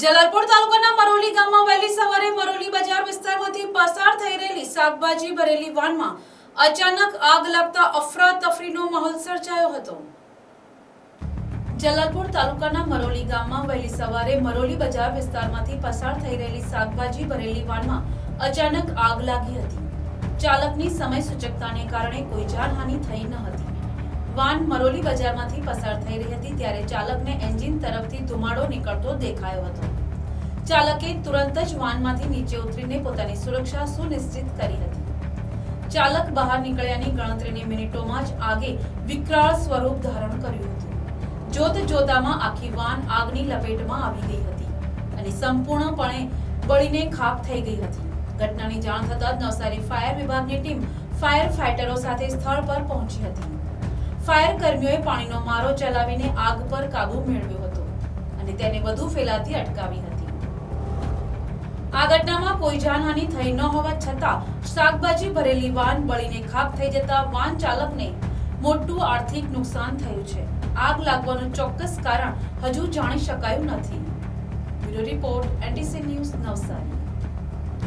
જલાલપુર તાલુકાના મરોલી ગામમાં વહેલી સવારે મરોલી બજાર વિસ્તારમાંથી પસાર થઈ રહેલી શાકભાજી ભરેલી વાનમાં અચાનક આગ લાગતા અફરાતફરીનો માહોલ સર્જાયો હતો. જલાલપુર તાલુકાના મરોલી ગામમાં વહેલી સવારે મરોલી બજાર વિસ્તારમાંથી પસાર થઈ રહેલી શાકભાજી ભરેલી વાનમાં અચાનક આગ લાગી હતી. ચાલકની સમય સૂચકતાને કારણે કોઈ જાનહાનિ થઈ ન હતી. વાન મરોલી બજારમાંથી પસાર થઈ રહી હતી ત્યારે ચાલકને એન્જિન તરફથી ધુમાડો નીકળતો દેખાયો હતો. ચાલકે તુરંત જ વાનમાંથી નીચે ઉતરીને પોતાની સુરક્ષા સુનિશ્ચિત કરી હતી. ચાલક બહાર નીકળ્યાની ગણતરીની મિનિટોમાં જ આગે વિકરાળ સ્વરૂપ ધારણ કર્યું હતું. જોત જોતામાં આખી વાન આગની લપેટમાં આવી ગઈ હતી અને સંપૂર્ણપણે બળીને ખાપ થઈ ગઈ હતી. ઘટનાની જાણ થતાં જ નવસારી ફાયર વિભાગની ટીમ ફાયર ફાઇટરો સાથે સ્થળ પર પહોંચી હતી. ફાયર કર્મીઓએ પાણીનો મારો ચલાવીને આગ પર કાબુ મેળવ્યો હતો અને તેને વધુ ફેલાતી અટકાવી હતી. આ ઘટનામાં કોઈ જાનહાનિ થઈ ન હોવા છતાં શાકભાજી ભરેલી વાન બળીને ખાક થઈ જતા વાન ચાલકને મોટું આર્થિક નુકસાન થયું છે. આગ લાગવાનું ચોક્કસ કારણ હજુ જાણી શકાયું નથી. Bureau report NTC news Navsari.